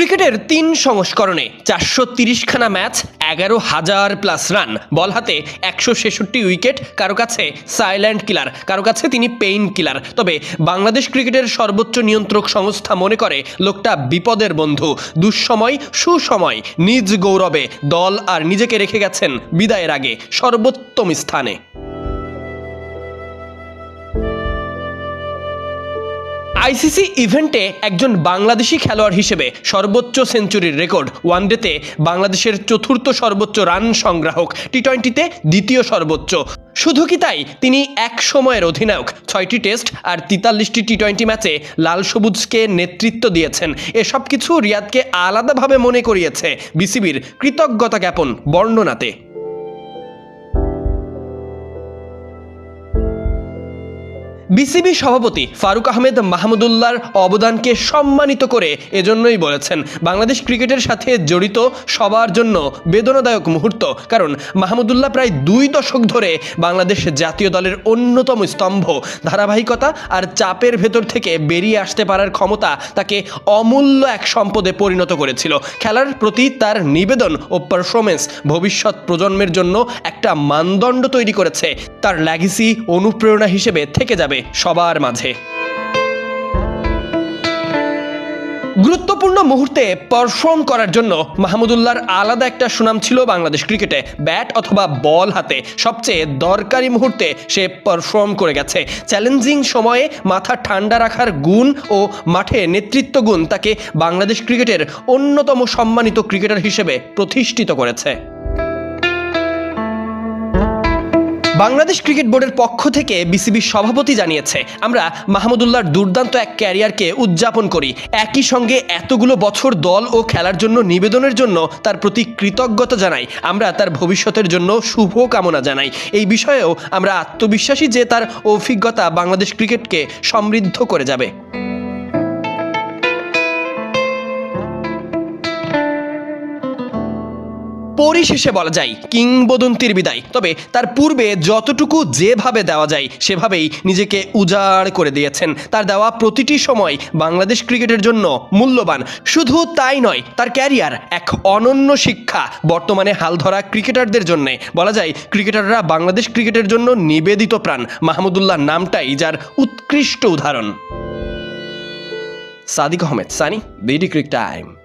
ক্রিকেটের তিন সংস্করণে চারশো তিরিশখানা ম্যাচ, এগারো হাজার প্লাস রান। বল হাতে একশো ছেষট্টি উইকেট, কারও কাছে সাইল্যান্ড কিলার, কারও কাছে তিনি পেইন কিলার। তবে বাংলাদেশ ক্রিকেটের সর্বোচ্চ নিয়ন্ত্রক সংস্থা মনে করে, লোকটা বিপদের বন্ধু, দুঃসময়, সুসময়, নিজ গৌরবে দল আর নিজেকে রেখে গেছেন বিদায়ের আগে সর্বোত্তম স্থানে। আইসিসি ইভেন্টে একজন বাংলাদেশি খেলোয়াড় হিসেবে সর্বোচ্চ সেঞ্চুরির রেকর্ড। ওয়ানডেতে বাংলাদেশের চতুর্থ সর্বোচ্চ রান সংগ্রাহক টি টোয়েন্টিতে দ্বিতীয় সর্বোচ্চ। শুধু কি তাই? তিনি এক সময়ের অধিনায়ক, ছয়টি টেস্ট আর তেতাল্লিশটি টি টোয়েন্টি ম্যাচে লাল সবুজকে নেতৃত্ব দিয়েছেন। এসব কিছু রিয়াদকে আলাদাভাবে মনে করিয়েছে বিসিবির কৃতজ্ঞতা জ্ঞাপন বর্ণনাতে। বিসিবি সভাপতি ফারুক আহমেদ মাহমুদুল্লাহর অবদানকে সম্মানিত করে এজন্যই বলেছেন, বাংলাদেশ ক্রিকেটের সাথে জড়িত সবার জন্য বেদনাদায়ক মুহূর্ত। কারণ মাহমুদুল্লাহ প্রায় দুই দশক ধরে বাংলাদেশ জাতীয় দলের অন্যতম স্তম্ভ। ধারাবাহিকতা আর চাপের ভেতর থেকে বেরিয়ে আসতে পারার ক্ষমতা তাকে অমূল্য এক সম্পদে পরিণত করেছিল। খেলার প্রতি তার নিবেদন ও পারফরমেন্স ভবিষ্যৎ প্রজন্মের জন্য একটা মানদণ্ড তৈরি করেছে। তার ল্যাগিসি অনুপ্রেরণা হিসেবে থেকে যাবে। সবার মাঝে। গুরুত্বপূর্ণ মুহূর্তে পারফর্ম করার জন্য মাহমুদুল্লাহর আলাদা একটা সুনাম ছিল বাংলাদেশ ক্রিকেটে ব্যাট অথবা বল হাতে। সবচেয়ে দরকারি মুহূর্তে সে পারফর্ম করে গেছে। চ্যালেঞ্জিং সময়ে মাথা ঠান্ডা রাখার গুণ ও মাঠে নেতৃত্ব গুণ তাকে বাংলাদেশ ক্রিকেটের অন্যতম সম্মানিত ক্রিকেটার হিসেবে প্রতিষ্ঠিত করেছে। বাংলাদেশ ক্রিকেট বোর্ডের পক্ষ থেকে বিসিবির সভাপতি জানিয়েছে, আমরা মাহমুদুল্লাহর দুর্দান্ত এক ক্যারিয়ারকে উদযাপন করি। একই সঙ্গে এতগুলো বছর দল ও খেলার জন্য নিবেদনের জন্য তার প্রতি কৃতজ্ঞতা জানাই। আমরা তার ভবিষ্যতের জন্য শুভ কামনা জানাই। এই বিষয়েও আমরা আত্মবিশ্বাসী যে তার অভিজ্ঞতা বাংলাদেশ ক্রিকেটকে সমৃদ্ধ করে যাবে। পরিশেষে বলা যায়, কিংবদন্তির বিদায়। তবে তার পূর্বে যতটুকু যেভাবে দেওয়া যায়, সেভাবেই নিজেকে উজাড় করে দিয়েছেন। তার দেওয়া প্রতিটি সময় বাংলাদেশ ক্রিকেটের জন্য মূল্যবান। শুধু তাই নয়, তার ক্যারিয়ার এক অনন্য শিক্ষা বর্তমানে হাল ধরা ক্রিকেটারদের জন্যে। বলা যায়, ক্রিকেটাররা বাংলাদেশ ক্রিকেটের জন্য নিবেদিত প্রাণ। মাহমুদুল্লাহ নামটাই যার উৎকৃষ্ট উদাহরণ। Sadiq Ahmed, Sunny, BD cric time.